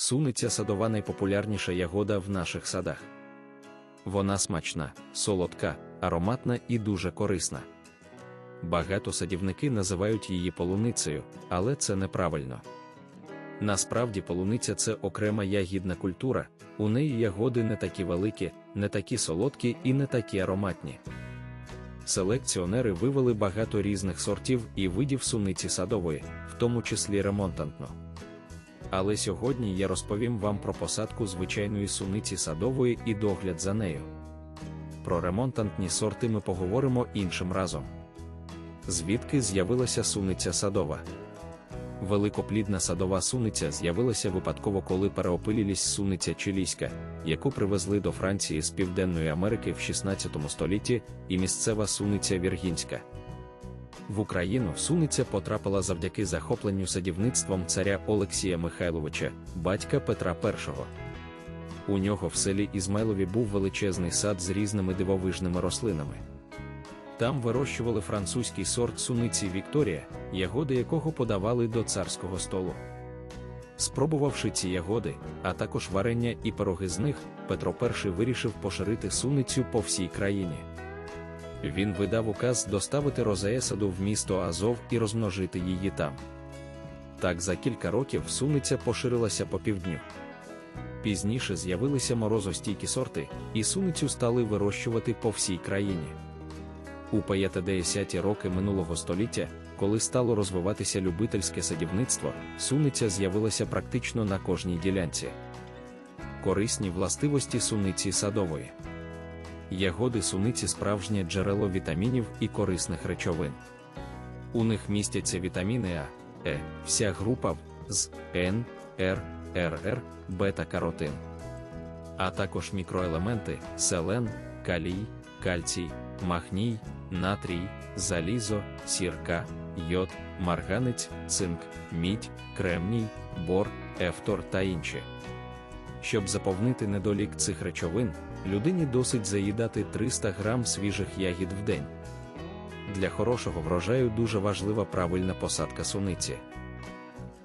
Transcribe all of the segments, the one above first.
Суниця садова найпопулярніша ягода в наших садах. Вона смачна, солодка, ароматна і дуже корисна. Багато садівники називають її полуницею, але це неправильно. Насправді полуниця це окрема ягідна культура, у неї ягоди не такі великі, не такі солодкі і не такі ароматні. Селекціонери вивели багато різних сортів і видів суниці садової, в тому числі ремонтантну. Але сьогодні я розповім вам про посадку звичайної суниці садової і догляд за нею. Про ремонтантні сорти ми поговоримо іншим разом. Звідки з'явилася суниця садова? Великоплідна садова суниця з'явилася випадково, коли переопилілість суниця чилійська, яку привезли до Франції з Південної Америки в 16 столітті, і місцева суниця віргінська. В Україну суниця потрапила завдяки захопленню садівництвом царя Олексія Михайловича, батька Петра І. У нього в селі Ізмайлові був величезний сад з різними дивовижними рослинами. Там вирощували французький сорт суниці Вікторія, ягоди якого подавали до царського столу. Спробувавши ці ягоди, а також варення і пироги з них, Петро І вирішив поширити суницю по всій країні. Він видав указ доставити розеесаду в місто Азов і розмножити її там. Так за кілька років суниця поширилася по півдню. Пізніше з'явилися морозостійкі сорти, і суницю стали вирощувати по всій країні. У 50-ті роки минулого століття, коли стало розвиватися любительське садівництво, суниця з'явилася практично на кожній ділянці. Корисні властивості суниці садової. Ягоди суниці справжнє джерело вітамінів і корисних речовин. У них містяться вітаміни А, Е, вся група з Н, Р, РР, бета-каротин, а також мікроелементи селен, калій, кальцій, магній, натрій, залізо, сірка, йод, марганець, цинк, мідь, кремній, бор, ефтор та інші. Щоб заповнити недолік цих речовин, людині досить заїдати 300 грам свіжих ягід в день. Для хорошого врожаю дуже важлива правильна посадка суниці.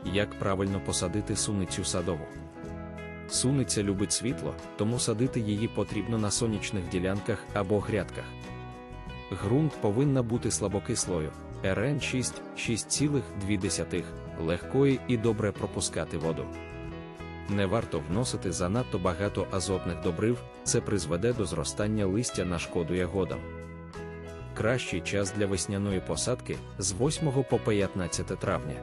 Як правильно посадити суницю садову? Суниця любить світло, тому садити її потрібно на сонячних ділянках або грядках. Ґрунт повинна бути слабокислою, РН 6, 6,2, легкої і добре пропускати воду. Не варто вносити занадто багато азотних добрив, це призведе до зростання листя на шкоду ягодам. Кращий час для весняної посадки з 8 по 15 травня.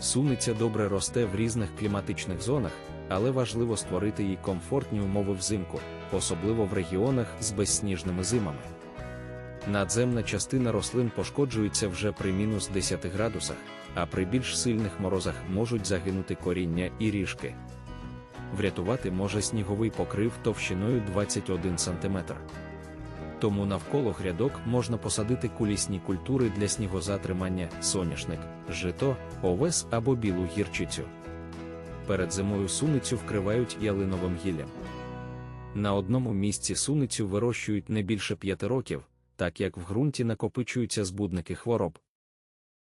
Суниця добре росте в різних кліматичних зонах, але важливо створити їй комфортні умови взимку, особливо в регіонах з безсніжними зимами. Надземна частина рослин пошкоджується вже при мінус 10 градусах, а при більш сильних морозах можуть загинути коріння і ріжки. Врятувати може сніговий покрив товщиною 21 см. Тому навколо грядок можна посадити кулісні культури для снігозатримання, соняшник, жито, овес або білу гірчицю. Перед зимою суницю вкривають ялиновим гіллям. На одному місці суницю вирощують не більше 5 років так як в ґрунті накопичуються збудники хвороб.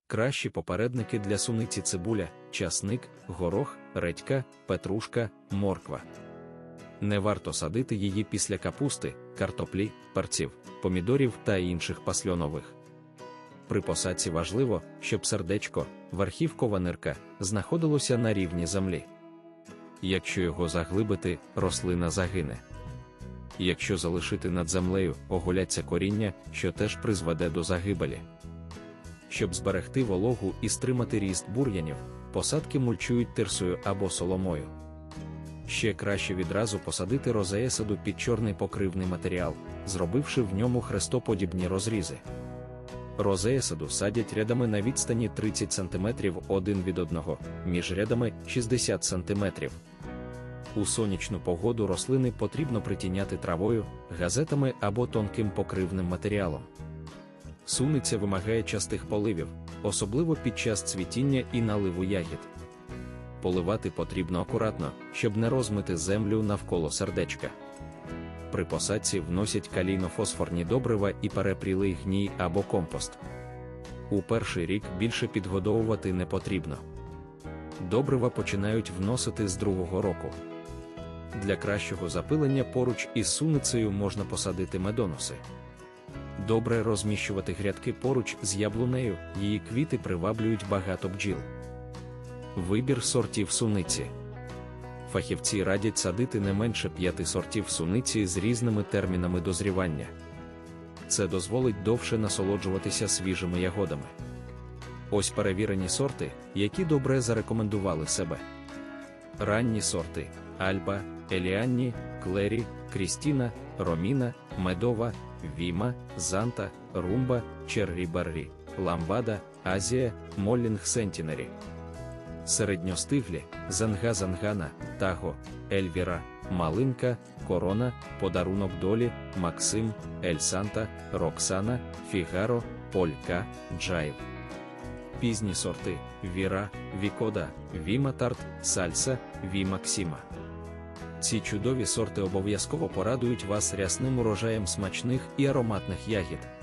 Кращі попередники для суниці цибуля, часник, горох, редька, петрушка, морква. Не варто садити її після капусти, картоплі, перців, помідорів та інших пасльонових. При посадці важливо, щоб сердечко, верхівкова нирка, знаходилося на рівні землі. Якщо його заглибити, рослина загине якщо залишити над землею, оголяться коріння, що теж призведе до загибелі. Щоб зберегти вологу і стримати ріст бур'янів, посадки мульчують тирсою або соломою. Ще краще відразу посадити розеесаду під чорний покривний матеріал, зробивши в ньому хрестоподібні розрізи. Розеесаду садять рядами на відстані 30 см один від одного, між рядами 60 см. У сонячну погоду рослини потрібно притіняти травою, газетами або тонким покривним матеріалом. Суниця вимагає частих поливів, особливо під час цвітіння і наливу ягід. Поливати потрібно акуратно, щоб не розмити землю навколо сердечка. При посадці вносять калійно-фосфорні добрива і перепрілий гній або компост. У перший рік більше підгодовувати не потрібно. добрива починають вносити з другого року. Для кращого запилення поруч із суницею можна посадити медоноси. Добре розміщувати грядки поруч з яблунею, її квіти приваблюють багато бджіл. Вибір сортів суниці. Фахівці радять садити не менше п'яти сортів суниці з різними термінами дозрівання. Це дозволить довше насолоджуватися свіжими ягодами. Ось перевірені сорти, які добре зарекомендували себе. Ранні сорти Альба, Еліанні, Клері, Крістіна, Роміна, Медова, Віма, Занта, Румба, Черрі Баррі, Ламбада, Азія, Моллінг Сентінері. Середньостиглі Занга Зангана, Таго, Ельвіра, Малинка, Корона, Подарунок Долі, Максим, Ель Санта, Роксана, Фігаро, Полька, Джайв. Пізні сорти Віра, Вікода, Віматарт, Сальса, Вімаксіма. Ці чудові сорти обов'язково порадують вас рясним урожаєм смачних і ароматних ягід.